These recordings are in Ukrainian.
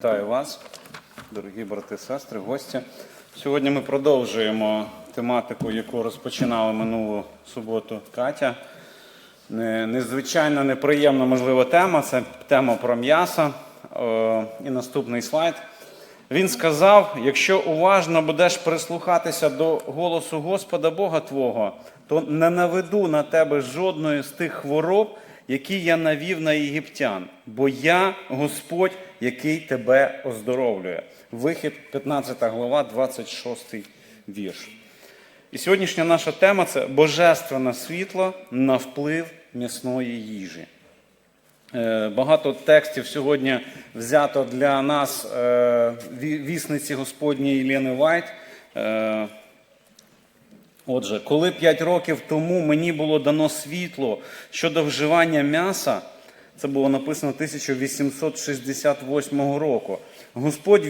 Вітаю вас, дорогі брати сестри, гості. Сьогодні ми продовжуємо тематику, яку розпочинала минулу суботу Катя. Незвичайно неприємна, можливо, тема це тема про м'ясо. І наступний слайд. Він сказав: якщо уважно будеш прислухатися до голосу Господа Бога Твого, то не наведу на тебе жодної з тих хвороб, які я навів на єгиптян, бо я Господь, який тебе оздоровлює. Вихід, 15 глава, 26 вірш. І сьогоднішня наша тема це божественне світло на вплив м'ясної їжі. Е, Багато текстів сьогодні взято для нас е, вісниці Господньої Єлени Вайт. Отже, коли 5 років тому мені було дано світло щодо вживання м'яса, це було написано 1868 року. Господь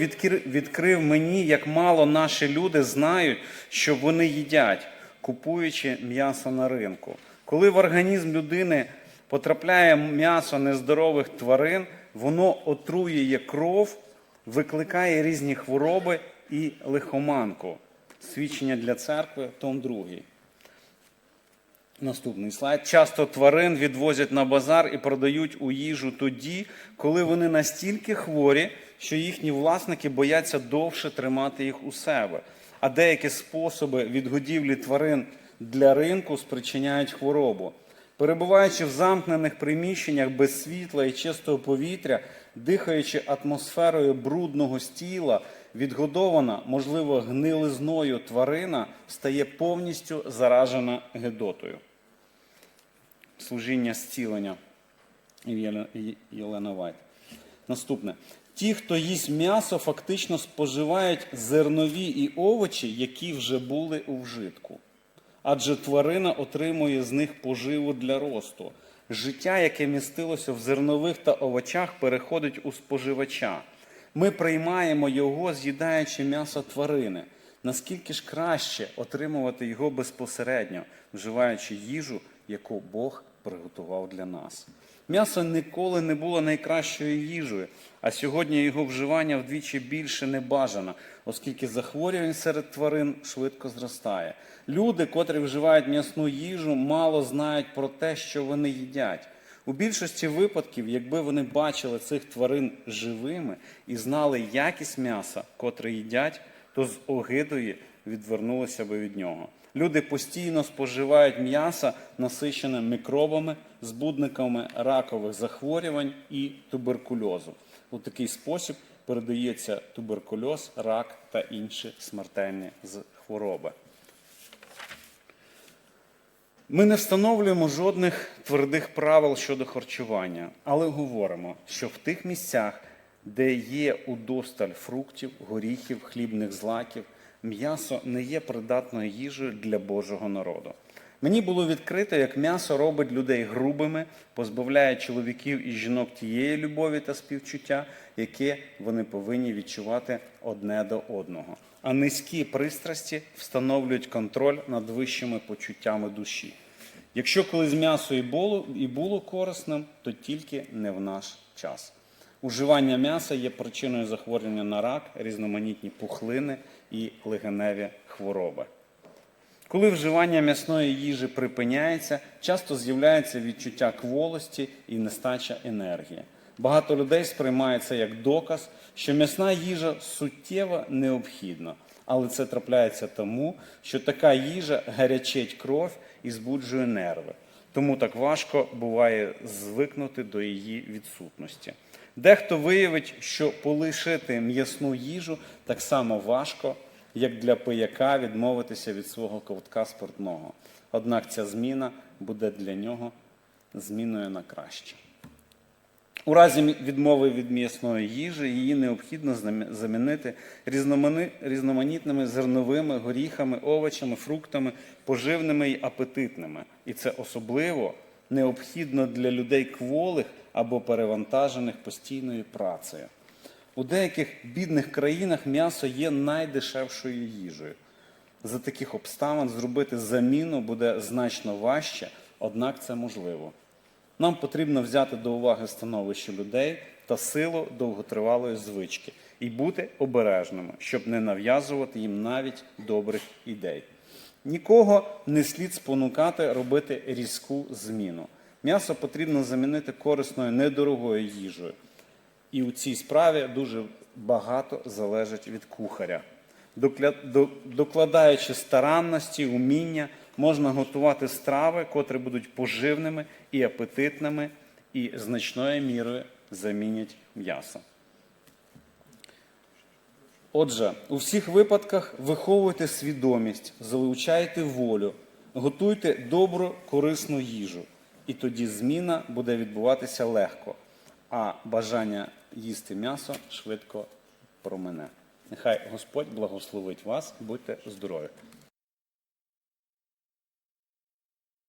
відкрив мені, як мало наші люди знають, що вони їдять, купуючи м'ясо на ринку. Коли в організм людини потрапляє м'ясо нездорових тварин, воно отруює кров, викликає різні хвороби і лихоманку. Свідчення для церкви, том 2. Наступний слайд. Часто тварин відвозять на базар і продають у їжу тоді, коли вони настільки хворі, що їхні власники бояться довше тримати їх у себе. А деякі способи відгодівлі тварин для ринку спричиняють хворобу. Перебуваючи в замкнених приміщеннях без світла і чистого повітря, дихаючи атмосферою брудного стіла, відгодована, можливо, гнилизною тварина стає повністю заражена гедотою. Служіння зцілення Єлена- Вайт. Наступне. Ті, хто їсть м'ясо, фактично споживають зернові і овочі, які вже були у вжитку. Адже тварина отримує з них поживу для росту. Життя, яке містилося в зернових та овочах, переходить у споживача. Ми приймаємо його, з'їдаючи м'ясо тварини. Наскільки ж краще отримувати його безпосередньо, вживаючи їжу, яку Бог приготував для нас. М'ясо ніколи не було найкращою їжею, а сьогодні його вживання вдвічі більше не бажано, оскільки захворювань серед тварин швидко зростає. Люди, котрі вживають м'ясну їжу, мало знають про те, що вони їдять. У більшості випадків, якби вони бачили цих тварин живими і знали якість м'яса, котре їдять, то з огидою відвернулися би від нього. Люди постійно споживають м'ясо, насичене мікробами, збудниками ракових захворювань і туберкульозу. У такий спосіб передається туберкульоз, рак та інші смертельні хвороби. Ми не встановлюємо жодних твердих правил щодо харчування, але говоримо, що в тих місцях, де є удосталь фруктів, горіхів, хлібних злаків, м'ясо не є придатною їжею для Божого народу. Мені було відкрито, як м'ясо робить людей грубими, позбавляє чоловіків і жінок тієї любові та співчуття, яке вони повинні відчувати одне до одного. А низькі пристрасті встановлюють контроль над вищими почуттями душі. Якщо колись м'ясо і було, і було корисним, то тільки не в наш час. Уживання м'яса є причиною захворювання на рак, різноманітні пухлини і легеневі хвороби. Коли вживання м'ясної їжі припиняється, часто з'являється відчуття кволості і нестача енергії. Багато людей сприймає це як доказ, що м'ясна їжа суттєво необхідна, але це трапляється тому, що така їжа гарячить кров і збуджує нерви. Тому так важко буває звикнути до її відсутності. Дехто виявить, що полишити м'ясну їжу так само важко, як для пияка відмовитися від свого ковтка спиртного. Однак ця зміна буде для нього зміною на краще. У разі відмови від м'ясної їжі її необхідно замінити різноманітними зерновими, горіхами, овочами, фруктами, поживними і апетитними. І це особливо необхідно для людей кволих або перевантажених постійною працею. У деяких бідних країнах м'ясо є найдешевшою їжею. За таких обставин зробити заміну буде значно важче, однак це можливо. Нам потрібно взяти до уваги становище людей та силу довготривалої звички і бути обережними, щоб не нав'язувати їм навіть добрих ідей. Нікого не слід спонукати робити різку зміну. М'ясо потрібно замінити корисною недорогою їжею. І у цій справі дуже багато залежить від кухаря. Докладаючи старанності, уміння, можна готувати страви, котрі будуть поживними і апетитними, і значною мірою замінять м'ясо. Отже, у всіх випадках виховуйте свідомість, залучайте волю, готуйте добру, корисну їжу, і тоді зміна буде відбуватися легко, а бажання їсти м'ясо швидко промене. Нехай Господь благословить вас, будьте здорові!